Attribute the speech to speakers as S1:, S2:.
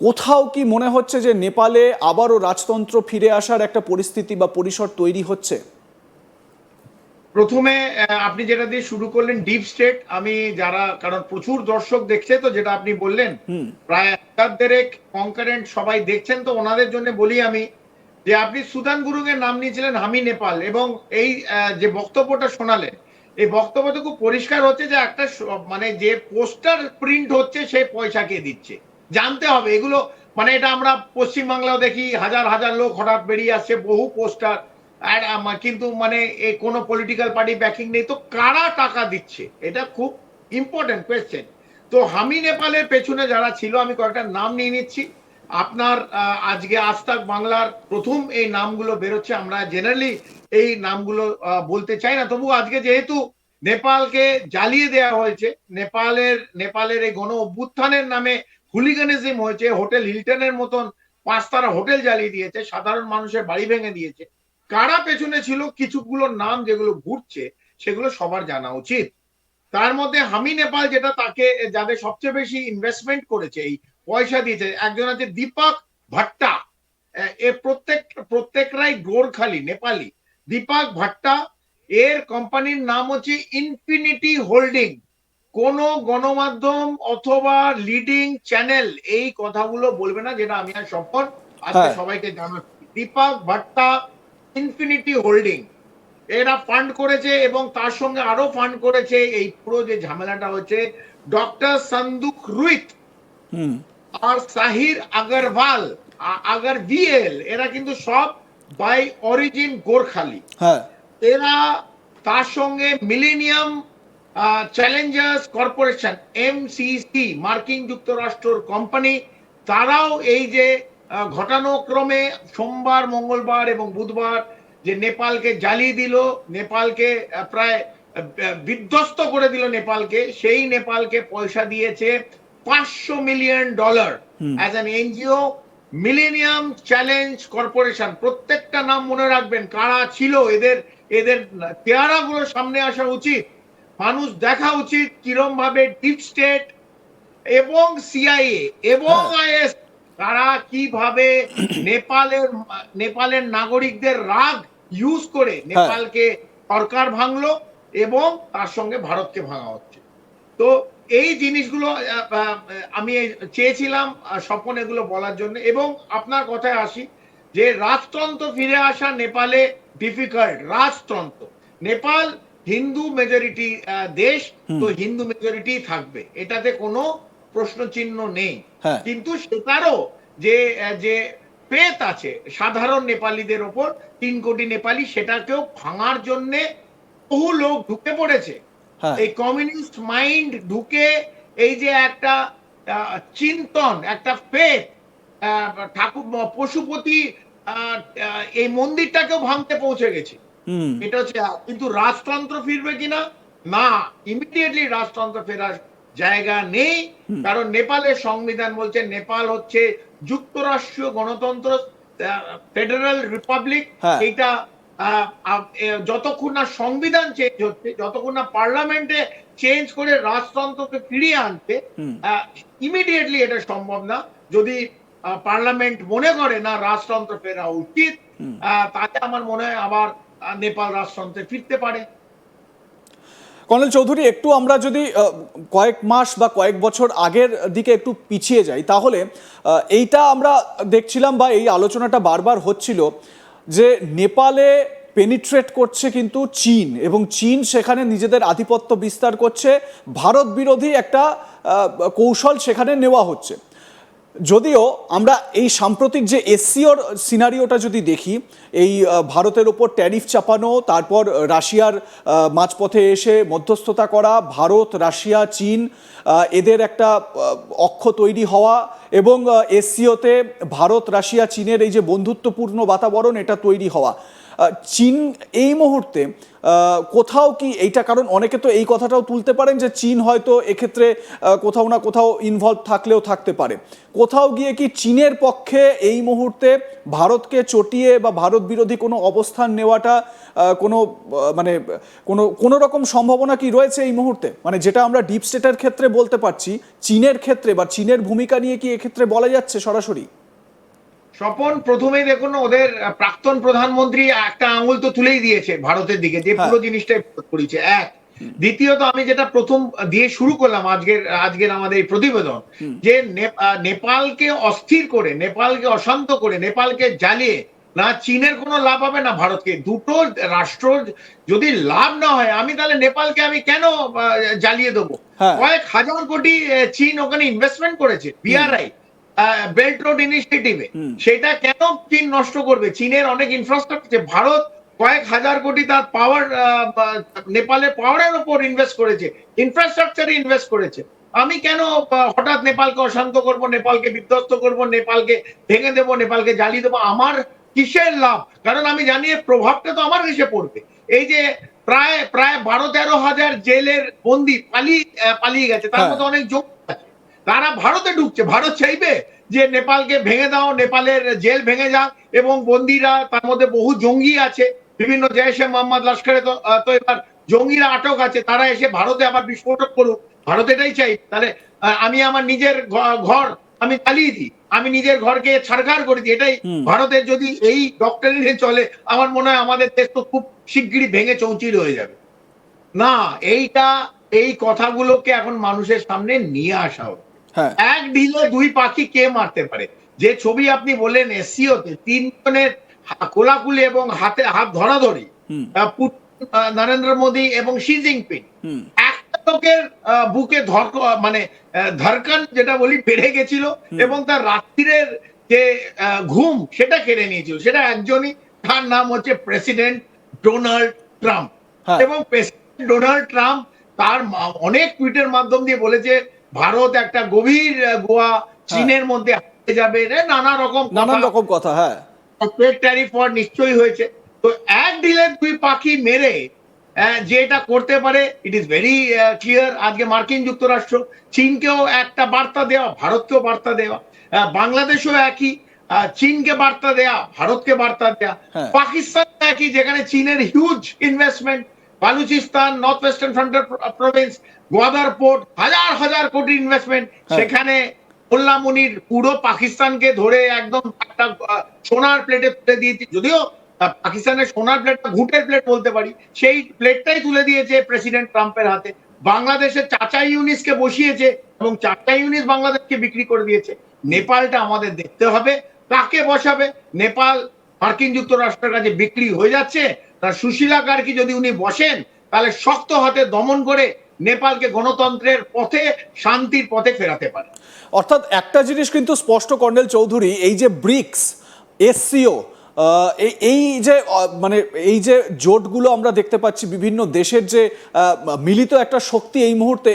S1: কোথাও কি মনে হচ্ছে যে নেপালে আবারও রাজতন্ত্র ফিরে আসার একটা পরিস্থিতি বা পরিসর তৈরি হচ্ছে?
S2: প্রথমে আপনি যেটা দিয়ে শুরু করলেন ডিপ স্টেট আমি যারা কারণ প্রচুর দর্শক দেখছে তো যেটা আপনি বললেন প্রায় হাজার দেড়েক কনকারেন্ট সবাই দেখছেন তো ওনাদের জন্য বলি আমি যে আপনি সুদান গুরুং এর নাম নিয়েছিলেন হামি নেপাল এবং এই যে বক্তব্যটা শোনালেন এই বক্তব্যটা খুব পরিষ্কার হচ্ছে যে একটা মানে যে পোস্টার প্রিন্ট হচ্ছে সে পয়সা কে দিচ্ছে। জানতে হবে। এগুলো মানে এটা আমরা পশ্চিমবাংলাও দেখি, হাজার হাজার লোক হঠাৎ বেরিয়ে আসছে, বহু পোস্টার। আর কিন্তু মানে এ কোনো পলিটিক্যাল পার্টি ব্যাকিং নেই। তো কারা টাকা দিচ্ছে? এটা খুব ইম্পর্টেন্ট কোয়েশ্চেন তো হামি নেপালের পেছনে যারা ছিল, আমি কয়েকটা নাম নিয়ে নিচ্ছি। আপনার আজকে আজতাক বাংলার প্রথম এই নামগুলো বেরোচ্ছে। আমরা জেনারেলি এই নামগুলো বলতে চাই না। তবু আজকে যেহেতু নেপালকে জ্বালিয়ে দেওয়া হয়েছে, নেপালের নেপালের এই গণ অভ্যুত্থানের নামে হুলিগানিজম হয়েছে, হোটেল হিলটনের মতন পাঁচতারা হোটেল জ্বালিয়ে দিয়েছে, সাধারণ মানুষের বাড়ি ভেঙে দিয়েছে। কারা পেছনে ছিল কিছুগুলো নাম যেগুলো ঘুরছে, সেগুলো সবার জানা উচিত। তার মধ্যে হামি নেপাল যেটা, তাকে যাদের সবচেয়ে বেশি ইনভেস্টমেন্ট করেছে, এই পয়সা দিয়েছে, একজন আছে দীপক ভট্টা। এ প্রত্যেক, প্রত্যেকরাই গোরখালি, নেপালি। দীপক ভট্টা, এর কোম্পানির নাম হচ্ছে ইনফিনিটি হোল্ডিং কোন গণমাধ্যম অথবা লিডিং চ্যানেল এই কথাগুলো বলবে না যেটা আমি আর সম্পদ আজকে
S1: হ্যাঁ।
S2: সবাইকে জানাচ্ছি। দীপক ভট্টা ইনফিনিটি হোল্ডিং এরা ফান্ড করেছে এবং তার সঙ্গে আরও ফান্ড করেছে এই পুরো যে ঝামেলাটা হচ্ছে ডক্টর সন্দুক রুইত
S1: হুম।
S2: আর সাহির আগরওয়াল আগর ভিএল এরা কিন্তু সব বাই অরিজিন গোরখালি।
S1: হ্যাঁ।
S2: এরা তার সঙ্গে মিলেনিয়াম চ্যালেঞ্জার্স কর্পোরেশন এমসিসি মার্কিন যুক্তরাষ্ট্রের কোম্পানি তারাও এই যে ঘটানোক্রমে সোমবার মঙ্গলবার এবং বুধবার যে নেপালকে জ্বালিয়ে দিল নেপালকে প্রায় বিধ্বস্ত করে দিল নেপালকে সেই নেপালকে পয়সা দিয়েছে পাঁচশো million dollar as an NGO Millennium Challenge Corporation. প্রত্যেকটা নাম মনে রাখবেন কারা ছিল এদের এদের চেহারাগুলো সামনে আসা উচিত। মানুষ দেখা উচিত কিরম ভাবে ডিপ স্টেট এবং সিআইএ এবং আইএস তারা কীভাবে নেপালের নেপালের নাগরিকদের রাগ ইউজ করে নেপালকে সরকার ভাঙলো এবং তার সঙ্গে ভারতকে ভাঙা হচ্ছে। তো এই জিনিসগুলো আমি চেয়েছিলাম স্বপন এগুলো বলার জন্য। এবং আপনার কথায় আসি যে রাজতন্ত্র ফিরে আসা নেপালে ডিফিকাল্ট রাজতন্ত্র। নেপাল হিন্দু মেজরিটি দেশ তো হিন্দু মেজরিটি থাকবে। এটাতে কোনো প্রশ্ন চিহ্ন নেই।
S1: হ্যাঁ।
S2: কিন্তু সেটারও যে যে পেত আছে সাধারণ নেপালিদের ওপর তিন কোটি নেপালি সেটাকেও ভাঙার জন্যে বহু লোক ঢুকে পড়েছে।
S1: হ্যাঁ।
S2: এই কমিউনিস্ট মাইন্ড ঢুকে এই যে একটা চিন্তন একটা ফেথ ঠাকুর পশুপতি এই মন্দিরটাকেও ভাঙতে পৌঁছে গেছে। এটা হচ্ছে কিন্তু রাজতন্ত্র ফিরবে কিনা না? ইমিডিয়েটলি রাজতন্ত্র ফেরার জায়গা নেই। কারণ নেপালের সংবিধান বলছে নেপাল হচ্ছে যুক্তরাষ্ট্রীয় গণতন্ত্র ফেডারেল রিপাবলিক
S1: হ্যাঁ।
S2: এইটা আহ, আহ, এ, যতক্ষণ না সংবিধান চেঞ্জ হচ্ছে যতক্ষণ না পার্লামেন্টে চেঞ্জ করে রাজতন্ত্রকে ফিরিয়ে আনতে। ইমিডিয়েটলি এটা সম্ভব না। যদি পার্লামেন্ট মনে করে না রাজতন্ত্র ফেরা উচিত তাতে আমার মনে হয় আবার নেপাল রাজতন্ত্রে ফিরতে পারে।
S1: কর্নেল চৌধুরী, একটু আমরা যদি কয়েক মাস বা কয়েক বছর আগের দিকে একটু পিছিয়ে যাই, তাহলে এইটা আমরা দেখছিলাম বা এই আলোচনাটা বারবার হচ্ছিল যে নেপালে পেনিট্রেট করছে কিন্তু চীন এবং চীন সেখানে নিজেদের আধিপত্য বিস্তার করছে। ভারত বিরোধী একটা কৌশল সেখানে নেওয়া হচ্ছে। যদিও আমরা এই সাম্প্রতিক যে এসসিওর সিনারিওটা যদি দেখি, এই ভারতের ওপর ট্যারিফ চাপানো, তারপর রাশিয়ার মাঝপথে এসে মধ্যস্থতা করা, ভারত, রাশিয়া, চীন এদের একটা অক্ষ তৈরি হওয়া এবং এসসিওতে ভারত, রাশিয়া, চীনের এই যে বন্ধুত্বপূর্ণ বাতাবরণ, এটা তৈরি হওয়া। চীন এই মুহূর্তে কোথাও কি এইটা, কারণ অনেকে তো এই কথাটাও তুলতে পারেন যে চীন হয়তো এক্ষেত্রে কোথাও না কোথাও ইনভলভ থাকলেও থাকতে পারে। কোথাও গিয়ে কি চীনের পক্ষে এই মুহূর্তে ভারতকে চটিয়ে বা ভারত বিরোধী কোনো অবস্থান নেওয়াটা কোনো মানে কোনো কোনো রকম সম্ভাবনা কি রয়েছে এই মুহূর্তে? মানে যেটা আমরা ডিপ স্টেটের ক্ষেত্রে বলতে পারছি, চীনের ক্ষেত্রে বা চীনের ভূমিকা নিয়ে কি এক্ষেত্রে বলা যাচ্ছে সরাসরি?
S2: স্বপন প্রথমেই দেখুন ওদের প্রাক্তন প্রধানমন্ত্রী একটা আঙুল তো তুলেই দিয়েছে ভারতের দিকে যে পুরো জিনিসটাই করেছে। এক। দ্বিতীয়ত আমি যেটা প্রথম দিয়ে শুরু করলাম আজকের আজকের আমাদের এই প্রতিবেদন যে নেপালকে অস্থির করে নেপালকে অশান্ত করে নেপালকে জ্বালিয়ে না চীনের কোনো লাভ হবে না ভারতকে। দুটো রাষ্ট্র যদি লাভ না হয় আমি তাহলে নেপালকে আমি কেন জ্বালিয়ে দেবো?
S1: হ্যাঁ।
S2: কয়েক হাজার কোটি চীন ওখানে ইনভেস্টমেন্ট করেছে বিআরআই বেল্ট রোড ইনিশিয়েটিভে সেটা কেন চীন নষ্ট করবে? চীনের অনেক ইনফ্রাস্ট্রাকচার ভারত কয়েক হাজার কোটি তার পাওয়ার নেপালের পাওয়ারের উপর ইনভেস্ট করেছে। ইনফ্রাস্ট্রাকচারে ইনভেস্ট করেছে। আমি কেন হঠাৎ নেপালকে অশান্ত করব নেপালকে বিধ্বস্ত করব নেপালকে ভেঙে দেবো নেপালকে জ্বালিয়ে দেবো? আমার কিসের লাভ? কারণ আমি জানি প্রভাবটা তো আমার দেশে পড়বে। এই যে প্রায় প্রায় বারো তেরো হাজার জেলের বন্দি পালিয়ে পালিয়ে গেছে। তার
S1: হ্যাঁ।
S2: মধ্যে অনেক যোগ আছে তারা ভারতে ঢুকছে ভারত চাইবে যে নেপালকে ভেঙে দাও নেপালের জেল ভেঙে যাক এবং বন্দিরা তার মধ্যে বহু জঙ্গি আছে বিভিন্ন জেশে মোহাম্মদ লস্করে তো এবার জঙ্গিরা আটক আছে তারা এসে ভারতে আবার বিস্ফোরক করুক। ভারত এটাই চাই তাহলে আমি আমার নিজের ঘর আমি চালিয়ে দিই আমি নিজের ঘরকে ছাড়খাড় করে দিই এটাই ভারতের যদি এই ডক্টরিনে চলে আমার মনে হয় আমাদের দেশ তো খুব শিগগিরই ভেঙে চৌচির হয়ে যাবে। না এইটা এই কথাগুলোকে এখন মানুষের সামনে নিয়ে আসা হবে এক ঢিলে দুই পাখি কে মারতে পারে? যে ছবি আপনি বললেন এসসিওতে তিনজনের কোলাকুলি এবং হাতে হাত ধরাধরি নরেন্দ্র মোদী এবং শি জিনপিং। একটা লোকের বুকে ধর মানে ধরকান যেটা বলি বেড়ে গেছিল এবং তার রাত্রিরের যে ঘুম সেটা কেড়ে নিয়েছিল। সেটা একজনই তার নাম হচ্ছে প্রেসিডেন্ট ডোনাল্ড ট্রাম্প।
S1: হ্যাঁ।
S2: এবং প্রেসিডেন্ট ডোনাল্ড ট্রাম্প তার অনেক টুইটের মাধ্যম দিয়ে বলেছে ভারত একটা গভীর গোয়া চীনের মধ্যে হারিয়ে যাবে নানা রকম
S1: নানান রকম কথা হ্যাঁ।
S2: ট্রেড ট্যারিফ ওয়ার নিশ্চয়ই হয়েছে। তো এক ডিলে দুই পাখি মেরে যে এটা করতে পারে ইট ইজ ভেরি ক্লিয়ার আজকে মার্কিন যুক্তরাষ্ট্র চীনকেও একটা বার্তা দেওয়া ভারতকেও বার্তা দেওয়া বাংলাদেশও একই চীনকে বার্তা দেয়া ভারতকে বার্তা দেয়া
S1: হ্যাঁ।
S2: পাকিস্তান একই যেখানে চীনের huge investment Balochistan North Western Frontier Province Gwadar port হাজার হাজার কোটি ইনভেস্টমেন্ট
S1: হ্যাঁ।
S2: সেখানে মোল্লা মুনির পুরো পাকিস্তানকে ধরে একদম একটা সোনার প্লেটে তুলে দিয়েছে। যদিও পাকিস্তানের সোনার প্লেটটা ঘুটের প্লেট বলতে পারি সেই প্লেটটাই তুলে দিয়েছে প্রেসিডেন্ট ট্রাম্পের হাতে। বাংলাদেশের চাচা ইউনিসকে বসিয়েছে এবং চাচা ইউনিস বাংলাদেশকে বিক্রি করে দিয়েছে। নেপালটা আমাদের দেখতে হবে কাকে বসাবে? নেপাল মার্কিন যুক্তরাষ্ট্রের কাছে বিক্রি হয়ে যাচ্ছে তার সুশীলা কার্কি যদি উনি বসেন, তাহলে শক্ত হাতে দমন করে নেপালকে গণতন্ত্রের পথে, শান্তির পথে ফেরাতে পারে।
S1: অর্থাৎ একটা জিনিস কিন্তু স্পষ্ট, কর্নেল চৌধুরী, এই যে ব্রিক্স, এসসিও এই যে মানে এই যে জোটগুলো আমরা দেখতে পাচ্ছি বিভিন্ন দেশের যে মিলিত একটা শক্তি এই মুহূর্তে